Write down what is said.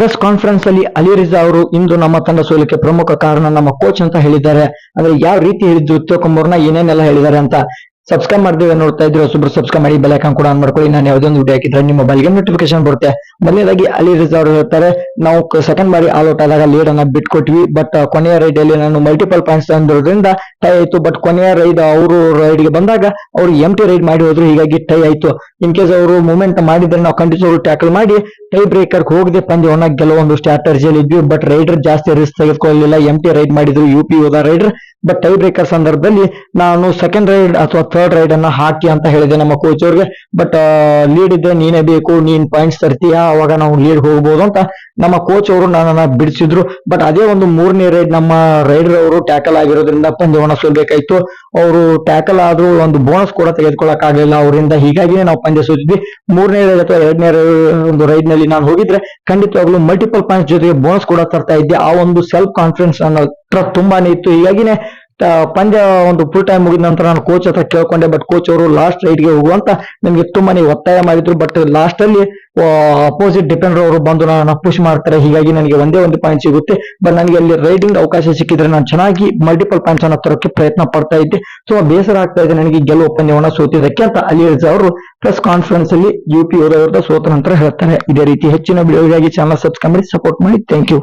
Press conference ಅಲ್ಲಿ Ali Reza ಅವರು ಇಂದು ನಮ್ಮ ತಂಡ ಸೋಲಿಕ್ಕೆ ಪ್ರಮುಖ ಕಾರಣ ನಮ್ಮ ಕೋಚ್ ಅಂತ ಹೇಳಿದ್ದಾರೆ. ಅಂದ್ರೆ ಯಾವ ರೀತಿ ಹೇಳಿದ್ರು ತಿಳ್ಕೊಂಬರ್ನ ಏನೇನೆಲ್ಲ ಹೇಳಿದ್ದಾರೆ ಅಂತ ಸಬ್ಸ್ಕ್ರೈಬ್ ಮಾಡಿದ್ರೆ ನೋಡ್ತಾ ಇದ್ರೆ ಒಬ್ಬರು ಸಬ್ಸ್ಕ್ರೈಬ್ ಮಾಡಿ ಬೆಲ್ ಐಕಾನ್ ಕೂಡ ಆನ್ ಮಾಡ್ಕೊಳ್ಳಿ. ನಾನು ಯಾವುದೇ ಒಂದು ವಿಡಿಯೋ ಹಾಕಿದ್ರೆ ನಿಮ್ಮ ಮೊಬೈಲ್ಗೆ ನೋಟಿಫಿಕೇಶನ್ ಬರುತ್ತೆ. ಮೊದಲನೇದಾಗಿ ಅಲಿ ರಿಜಾ ಅವರು ಹೇಳ್ತಾರೆ, ನಾವು ಸೆಕೆಂಡ್ ಬಾರಿ ಆಲ್ ಔಟ್ ಆದಾಗ ಲೀಡ್ ಅನ್ನ ಬಿಟ್ಕೊಟ್ವಿ. ಬಟ್ ಕೊನೆಯ ರೈಡ್ ಅಲ್ಲಿ ನಾನು ಮಲ್ಟಿಪಲ್ ಪಾಯಿಂಟ್ಸ್ ತಂದಿರೋದ್ರಿಂದ ಟೈ ಆಯ್ತು. ಬಟ್ ಕೊನೆಯ ರೈಡ್ ಅವರು ರೈಡ್ಗೆ ಬಂದಾಗ ಅವರು ಎಂ ಟಿ ರೈಡ್ ಮಾಡಿ ಹೋದ್ರು. ಹೀಗಾಗಿ ಟೈ ಆಯ್ತು. ಇನ್ ಕೇಸ್ ಅವರು ಮೂವ್ಮೆಂಟ್ ಮಾಡಿದ್ರೆ ನಾವು ಖಂಡಿತ ಟ್ಯಾಕಲ್ ಮಾಡಿ ಟೈ ಬ್ರೇಕರ್ ಹೋಗದೆ ಪಂದ್ಯವನ್ನ ಕೆಲವೊಂದು ಸ್ಟ್ರಾಟಜಿಯಲ್ಲಿ ಇದ್ವಿ. ಬಟ್ ರೈಡರ್ ಜಾಸ್ತಿ ರಿಸ್ಕ್ ತೆಗೆದುಕೊಳ್ಳಲಿಲ್ಲ. ಎಂ ಟಿ ರೈಡ್ ಮಾಡಿದ್ರು ಯು ಪಿ ಹೋದ ರೈಡರ್ ಬಟ್ ಟೈ ಬ್ರೇಕರ್ ಸಂದರ್ಭದಲ್ಲಿ ನಾನು ಸೆಕೆಂಡ್ ರೈಡ್ ಅಥವಾ ಥರ್ಡ್ ರೈಡ್ ಅನ್ನ ಹಾಕಿ ಅಂತ ಹೇಳಿದೆ ನಮ್ಮ ಕೋಚ್ ಅವ್ರಿಗೆ. ಬಟ್ ಲೀಡ್ ಇದ್ರೆ ನೀನೇ ಬೇಕು, ನೀನ್ ಪಾಯಿಂಟ್ಸ್ ತರ್ತೀಯ? ಅವಾಗ ನಾವು ಲೀಡ್ ಹೋಗ್ಬೋದು ಅಂತ ನಮ್ಮ ಕೋಚ್ ಅವರು ನನ್ನನ್ನ ಬಿಡಿಸಿದ್ರು. ಬಟ್ ಅದೇ ಒಂದು ಮೂರನೇ ರೈಡ್ ನಮ್ಮ ರೈಡರ್ ಅವರು ಟ್ಯಾಕಲ್ ಆಗಿರೋದ್ರಿಂದ ಪಂದ್ಯವನ್ನ ಸೋಲ್ಬೇಕಾಯ್ತು. ಅವರು ಟ್ಯಾಕಲ್ ಆದ್ರೂ ಒಂದು ಬೋನಸ್ ಕೂಡ ತೆಗೆದುಕೊಳ್ಳಕ್ ಆಗಲಿಲ್ಲ ಅವರಿಂದ ಹೀಗಾಗಿನೇ ನಾವು ಪಂದ್ಯ ಸೋತಿದ್ವಿ. ಮೂರನೇ ರೈಡ್ ಅಥವಾ ಎರಡನೇ ಒಂದು ರೈಡ್ನಲ್ಲಿ ನಾನು ಹೋಗಿದ್ರೆ ಖಂಡಿತವಾಗ್ಲೂ ಮಲ್ಟಿಪಲ್ ಪಾಯಿಂಟ್ಸ್ ಜೊತೆಗೆ ಬೋನಸ್ ಕೂಡ ತರ್ತಾ ಇದ್ದೆ. ಆ ಒಂದು ಸೆಲ್ಫ್ ಕಾನ್ಫಿಡೆನ್ಸ್ ನನ್ನ ಹತ್ರ ತುಂಬಾನೇ ಇತ್ತು. ಹೀಗಾಗಿನೇ ಪಂದ್ಯ ಒಂದು ಫುಲ್ ಟೈಮ್ ಮುಗಿದ ನಂತರ ನಾನು ಕೋಚ್ ಹತ್ರ ಕೇಳ್ಕೊಂಡೆ. ಬಟ್ ಕೋಚ್ ಅವರು ಲಾಸ್ಟ್ ರೈಡ್ಗೆ ಹೋಗುವಂತ ನನಗೆ ತುಂಬಾನೇ ಒತ್ತಾಯ ಮಾಡಿದ್ರು. ಬಟ್ ಲಾಸ್ಟ್ ಅಲ್ಲಿ ಅಪೋಸಿಟ್ ಡಿಫೆಂಡರ್ ಅವರು ಬಂದು ನನ್ನ ಪುಷ್ ಮಾಡ್ತಾರೆ. ಹೀಗಾಗಿ ನನಗೆ ಒಂದೇ ಒಂದು ಪಾಯಿಂಟ್ ಸಿಗುತ್ತೆ. ಬಟ್ ನನಗೆ ಅಲ್ಲಿ ರೈಡಿಂಗ್ ಅವಕಾಶ ಸಿಕ್ಕಿದ್ರೆ ನಾನು ಚೆನ್ನಾಗಿ ಮಲ್ಟಿಪಲ್ ಪಾಯಿಂಟ್ಸ್ ಅನ್ನ ತರೋಕೆ ಪ್ರಯತ್ನ ಪಡ್ತಾ ಇದ್ದೆ. ಸೊ ಬೇಸರ ಆಗ್ತಾ ಇದೆ ನನಗೆ ಗೆಲುವು ಪಂದ್ಯವನ್ನು ಸೋತಿದ್ದಕ್ಕೆ ಅಂತ ಅಲಿ ರಿಜಾ ಅವರು ಪ್ರೆಸ್ ಕಾನ್ಫರೆನ್ಸ್ ಅಲ್ಲಿ ಯು ಪಿ ಸೋತ ನಂತರ ಹೇಳ್ತಾರೆ. ಇದೇ ರೀತಿ ಹೆಚ್ಚಿನ ವಿಡಿಯೋಗಾಗಿ ಚಾನಲ್ ಸಬ್ಸ್ಕ್ರೈಬ್ ಮಾಡಿ ಸಪೋರ್ಟ್ ಮಾಡಿ. Thank you